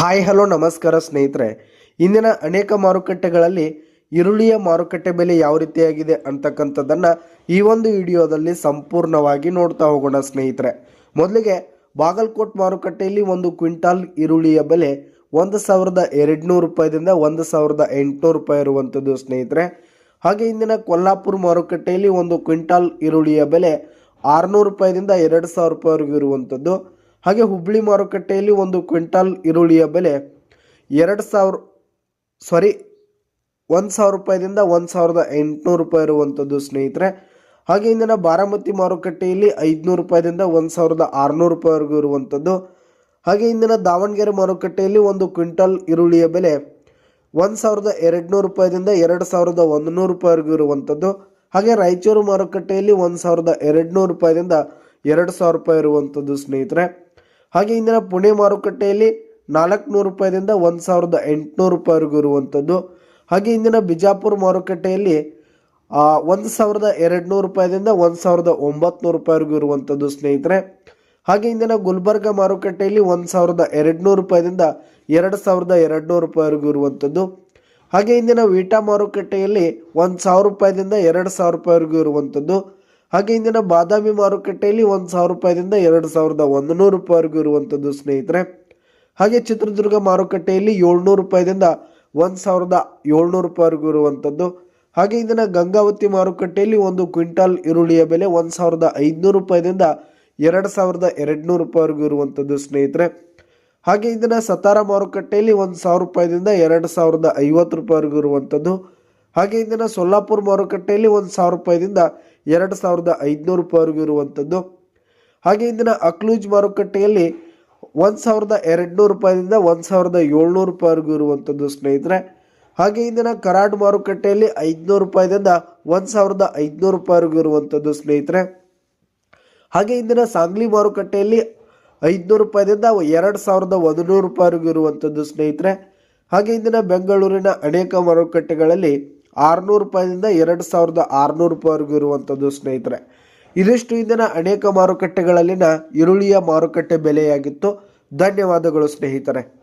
Hi, hello, ನಮಸ್ಕಾರ ಸ್ನೇಹಿತರೆ. ಇಂದಿನ ಅನೇಕ ಮಾರುಕಟ್ಟೆಗಳಲ್ಲಿ ಈರುಳ್ಳಿಯ ಮಾರುಕಟ್ಟೆ ಬೆಲೆ ಯಾವ ರೀತಿಯಾಗಿದೆ ಅಂತಕ್ಕಂಥದ್ದನ್ನು ಈ ಒಂದು ವಿಡಿಯೋದಲ್ಲಿ ಸಂಪೂರ್ಣವಾಗಿ ನೋಡ್ತಾ ಹೋಗೋಣ ಸ್ನೇಹಿತರೆ. ಮೊದಲಿಗೆ ಬಾಗಲಕೋಟ್ ಮಾರುಕಟ್ಟೆಯಲ್ಲಿ ಒಂದು ಕ್ವಿಂಟಾಲ್ ಈರುಳ್ಳಿಯ ಬೆಲೆ ಒಂದು ಸಾವಿರದ ಎರಡುನೂರು ರೂಪಾಯಿದಿಂದ ಒಂದು ಸಾವಿರದ ಎಂಟುನೂರು ರೂಪಾಯಿ ಇರುವಂಥದ್ದು ಸ್ನೇಹಿತರೆ. ಹಾಗೆ ಇಂದಿನ ಕೊಲ್ಲಾಪುರ ಮಾರುಕಟ್ಟೆಯಲ್ಲಿ ಒಂದು ಕ್ವಿಂಟಾಲ್ ಈರುಳ್ಳಿಯ ಬೆಲೆ ಆರುನೂರು ರೂಪಾಯಿದಿಂದ ಎರಡು ಸಾವಿರ ರೂಪಾಯಿವರೆಗೂ ಇರುವಂಥದ್ದು. ಹಾಗೆ ಹುಬ್ಬಳ್ಳಿ ಮಾರುಕಟ್ಟೆಯಲ್ಲಿ ಒಂದು ಕ್ವಿಂಟಾಲ್ ಈರುಳ್ಳಿಯ ಬೆಲೆ ಎರಡು ಸಾವಿರ ಸಾರಿ ಒಂದು ಸಾವಿರ ರೂಪಾಯಿದಿಂದ ಒಂದು ಸಾವಿರದ ಎಂಟುನೂರು ರೂಪಾಯಿ ಇರುವಂಥದ್ದು, ಸ್ನೇಹಿತರೆ. ಹಾಗೆ ಇಂದಿನ ಬಾರಾಮತಿ ಮಾರುಕಟ್ಟೆಯಲ್ಲಿ ಐದುನೂರು ರೂಪಾಯಿದಿಂದ ಒಂದು ಸಾವಿರದ ಆರುನೂರು ರೂಪಾಯಿವರೆಗೂ ಇರುವಂಥದ್ದು. ಹಾಗೆ ಇಂದಿನ ದಾವಣಗೆರೆ ಮಾರುಕಟ್ಟೆಯಲ್ಲಿ ಒಂದು ಕ್ವಿಂಟಲ್ ಈರುಳ್ಳಿಯ ಬೆಲೆ ಒಂದು ಸಾವಿರದ ಎರಡುನೂರು ರೂಪಾಯಿದಿಂದ ಎರಡು ಸಾವಿರದ ಒಂದು ನೂರು ರೂಪಾಯಿವರೆಗೂ ಇರುವಂಥದ್ದು. ಹಾಗೆ ರಾಯಚೂರು ಮಾರುಕಟ್ಟೆಯಲ್ಲಿ ಒಂದು ಸಾವಿರದ ಎರಡುನೂರು ರೂಪಾಯಿದಿಂದ ಎರಡು ಸಾವಿರ ರೂಪಾಯಿ ಇರುವಂಥದ್ದು, ಸ್ನೇಹಿತರೆ. ಹಾಗೆ ಇಂದಿನ ಪುಣೆ ಮಾರುಕಟ್ಟೆಯಲ್ಲಿ ನಾಲ್ಕುನೂರು ರೂಪಾಯಿದಿಂದ ಒಂದು ಸಾವಿರದ ಎಂಟುನೂರು ರೂಪಾಯಿವರೆಗೂ ಇರುವಂಥದ್ದು. ಹಾಗೆ ಇಂದಿನ ಬಿಜಾಪುರ ಮಾರುಕಟ್ಟೆಯಲ್ಲಿ ಒಂದು ಸಾವಿರದ ಎರಡುನೂರು ರೂಪಾಯಿದಿಂದ ಒಂದು ಸಾವಿರದ ಒಂಬತ್ತು ರೂಪಾಯಿವರೆಗೂ ಇರುವಂಥದ್ದು ಸ್ನೇಹಿತರೆ. ಹಾಗೆ ಇಂದಿನ ಗುಲ್ಬರ್ಗ ಮಾರುಕಟ್ಟೆಯಲ್ಲಿ ಒಂದು ಸಾವಿರದ ಎರಡುನೂರು ರೂಪಾಯಿದಿಂದ ಎರಡು ಸಾವಿರದ ಎರಡುನೂರು ರೂಪಾಯಿವರೆಗೂ ಇರುವಂಥದ್ದು. ಹಾಗೆ ಇಂದಿನ ವೀಟಾ ಮಾರುಕಟ್ಟೆಯಲ್ಲಿ ಒಂದು ಸಾವಿರ ರೂಪಾಯಿದಿಂದ ಎರಡು ಸಾವಿರ ರೂಪಾಯಿವರೆಗೂ ಇರುವಂಥದ್ದು. ಹಾಗೆ ಇಂದಿನ ಬಾದಾಮಿ ಮಾರುಕಟ್ಟೆಯಲ್ಲಿ ಒಂದು ಸಾವಿರ ರೂಪಾಯಿದಿಂದ ಎರಡು ಸಾವಿರದ ಒಂದು ನೂರು ರೂಪಾಯಿವರೆಗೂ ಇರುವಂಥದ್ದು ಸ್ನೇಹಿತರೆ. ಹಾಗೆ ಚಿತ್ರದುರ್ಗ ಮಾರುಕಟ್ಟೆಯಲ್ಲಿ ಏಳ್ನೂರು ರೂಪಾಯಿದಿಂದ ಒಂದು ಸಾವಿರದ ಏಳ್ನೂರು ರೂಪಾಯಿವರೆಗೂ ಇರುವಂಥದ್ದು ಹಾಗೆ ಇಂದಿನ ಗಂಗಾವತಿ ಮಾರುಕಟ್ಟೆಯಲ್ಲಿ ಒಂದು ಕ್ವಿಂಟಾಲ್ ಈರುಳ್ಳಿಯ ಬೆಲೆ ಒಂದು ಸಾವಿರದ ಐದುನೂರು ರೂಪಾಯಿದಿಂದ ಎರಡು ಸಾವಿರದ ಎರಡುನೂರು ರೂಪಾಯಿವರೆಗೂ ಇರುವಂಥದ್ದು ಸ್ನೇಹಿತರೆ. ಹಾಗೆ ಇಂದಿನ ಸತಾರ ಮಾರುಕಟ್ಟೆಯಲ್ಲಿ ಒಂದು ಸಾವಿರ ರೂಪಾಯಿದಿಂದ ಎರಡು ಸಾವಿರದ ಐವತ್ತು ರೂಪಾಯಿವರೆಗೂ ಇರುವಂಥದ್ದು ಹಾಗೆ ಇಂದಿನ ಸೊಲ್ಲಾಪುರ ಮಾರುಕಟ್ಟೆಯಲ್ಲಿ ಒಂದು ಸಾವಿರ ರೂಪಾಯಿದಿಂದ ಎರಡು ಸಾವಿರದ ಐದುನೂರು ರೂಪಾಯಿವರೆಗೂ ಇರುವಂಥದ್ದು. ಹಾಗೆ ಇಂದಿನ ಅಕ್ಲೂಜ್ ಮಾರುಕಟ್ಟೆಯಲ್ಲಿ ಒಂದು ಸಾವಿರದ ಎರಡುನೂರು ರೂಪಾಯಿಂದ ಒಂದು ಸಾವಿರದ ಏಳ್ನೂರು ರೂಪಾಯಿವರೆಗೂ ಇರುವಂಥದ್ದು ಸ್ನೇಹಿತರೆ. ಹಾಗೆ ಇಂದಿನ ಕರಾಡ್ ಮಾರುಕಟ್ಟೆಯಲ್ಲಿ ಐದುನೂರು ರೂಪಾಯಿದಿಂದ ಒಂದು ಸಾವಿರದ ಐದುನೂರು ರೂಪಾಯಿವರೆಗೂ ಇರುವಂಥದ್ದು ಸ್ನೇಹಿತರೆ. ಹಾಗೆ ಇಂದಿನ ಸಾಂಗ್ಲಿ ಮಾರುಕಟ್ಟೆಯಲ್ಲಿ ಐದುನೂರು ರೂಪಾಯಿದಿಂದ ಎರಡು ಸಾವಿರದ ಒಂದು ನೂರು ರೂಪಾಯಿವರೆಗೂ ಇರುವಂಥದ್ದು ಸ್ನೇಹಿತರೆ. ಹಾಗೆ ಇಂದಿನ ಬೆಂಗಳೂರಿನ ಅನೇಕ ಮಾರುಕಟ್ಟೆಗಳಲ್ಲಿ ಆರುನೂರು ರೂಪಾಯಿಂದ ಎರಡು ಸಾವಿರದ ಆರುನೂರು ರೂಪಾಯಿವರೆಗೂ ಇರುವಂಥದ್ದು ಸ್ನೇಹಿತರೆ. ಇದಿಷ್ಟು ಇಂದಿನ ಅನೇಕ ಮಾರುಕಟ್ಟೆಗಳಲ್ಲಿನ ಈರುಳ್ಳಿಯ ಮಾರುಕಟ್ಟೆ ಬೆಲೆಯಾಗಿತ್ತು. ಧನ್ಯವಾದಗಳು ಸ್ನೇಹಿತರೆ.